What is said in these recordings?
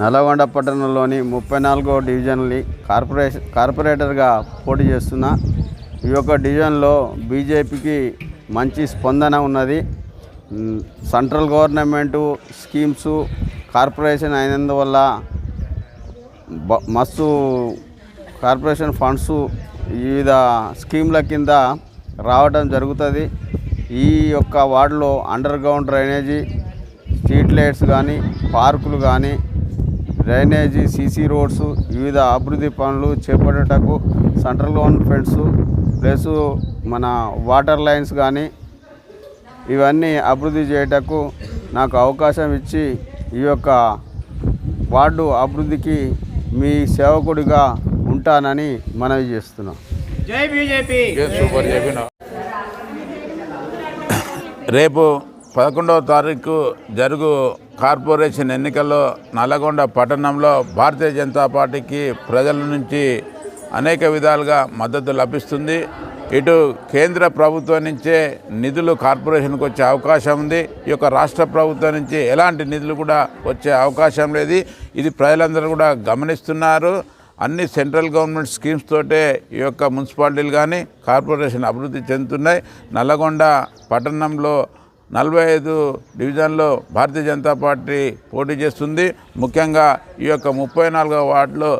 నల్లగొండ పట్టణంలోని ముప్పై నాలుగో డివిజన్లీ కార్పొరేషన్ కార్పొరేటర్గా పోటీ చేస్తున్న ఈ యొక్క డివిజన్లో బీజేపీకి మంచి స్పందన ఉన్నది. సెంట్రల్ గవర్నమెంటు స్కీమ్స్ కార్పొరేషన్ అయినందువల్ల మస్తు కార్పొరేషన్ ఫండ్స్ వివిధ స్కీమ్ల కింద రావడం జరుగుతుంది. ఈ యొక్క వార్డులో underground drainage street lights కానీ పార్కులు కానీ డ్రైనేజీ సీసీ రోడ్స్ వివిధ అభివృద్ధి పనులు చేపట్టేటకు సెంట్రల్ గవర్నమెంట్ ఫండ్స్ ప్లస్ మన వాటర్ లైన్స్ కానీ ఇవన్నీ అభివృద్ధి చేయటకు నాకు అవకాశం ఇచ్చి ఈ యొక్క వార్డు అభివృద్ధికి మీ సేవకుడిగా ఉంటానని మనవి చేస్తున్నాం. జై బీజేపీ. సూపర్ చెప్పిన రేపు పదకొండవ తారీఖు జరుగు కార్పొరేషన్ ఎన్నికల్లో నల్లగొండ పట్టణంలో భారతీయ జనతా పార్టీకి ప్రజల నుంచి అనేక విధాలుగా మద్దతు లభిస్తుంది. ఇటు కేంద్ర ప్రభుత్వం నుంచే నిధులు కార్పొరేషన్కి వచ్చే అవకాశం ఉంది. ఈ యొక్క రాష్ట్ర ప్రభుత్వం నుంచి ఎలాంటి నిధులు కూడా వచ్చే అవకాశం లేదు. ఇది ప్రజలందరూ కూడా గమనిస్తున్నారు. అన్ని సెంట్రల్ గవర్నమెంట్ స్కీమ్స్ తోటే ఈ యొక్క మున్సిపాలిటీలు కానీ కార్పొరేషన్ అభివృద్ధి చెందుతున్నాయి. నల్లగొండ పట్టణంలో నలభై ఐదు డివిజన్లో భారతీయ జనతా పార్టీ పోటీ చేస్తుంది. ముఖ్యంగా ఈ యొక్క ముప్పై నాలుగవ వార్డులో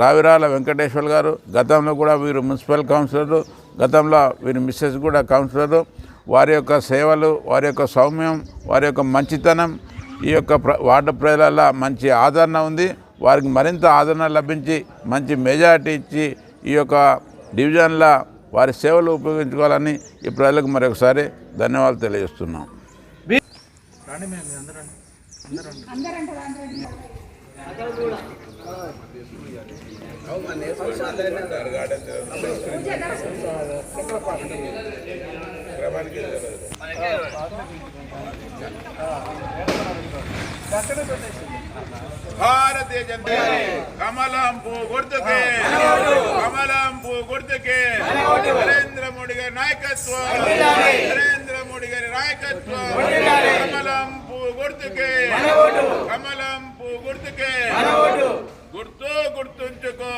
రావిరాల వెంకటేశ్వర్ గారు గతంలో కూడా వీరు మున్సిపల్ కౌన్సిలరు గతంలో వీరి మిస్సెస్ కూడా కౌన్సిలరు. వారి యొక్క సేవలు వారి యొక్క సౌమ్యం వారి యొక్క మంచితనం ఈ యొక్క ప్ర వార్డు ప్రజల మంచి ఆదరణ ఉంది. వారికి మరింత ఆదరణ లభించి మంచి మెజారిటీ ఇచ్చి ఈ యొక్క డివిజన్ల వారి సేవలు ఉపయోగించుకోవాలని ఈ ప్రజలకు మరొకసారి ధన్యవాదాలు తెలియజేస్తున్నాం. భారతీయ జనతా కమలం పూ గుర్తుకే కమలం పూ గుర్తుకే. నరేంద్ర మోడీ గారి నాయకత్వం. నరేంద్ర మోడీ గారి నాయకత్వం. కమలం పూ గుర్తుకే. కమలం పూ గుర్తుకే. గుర్తు గుర్తుంచుకో.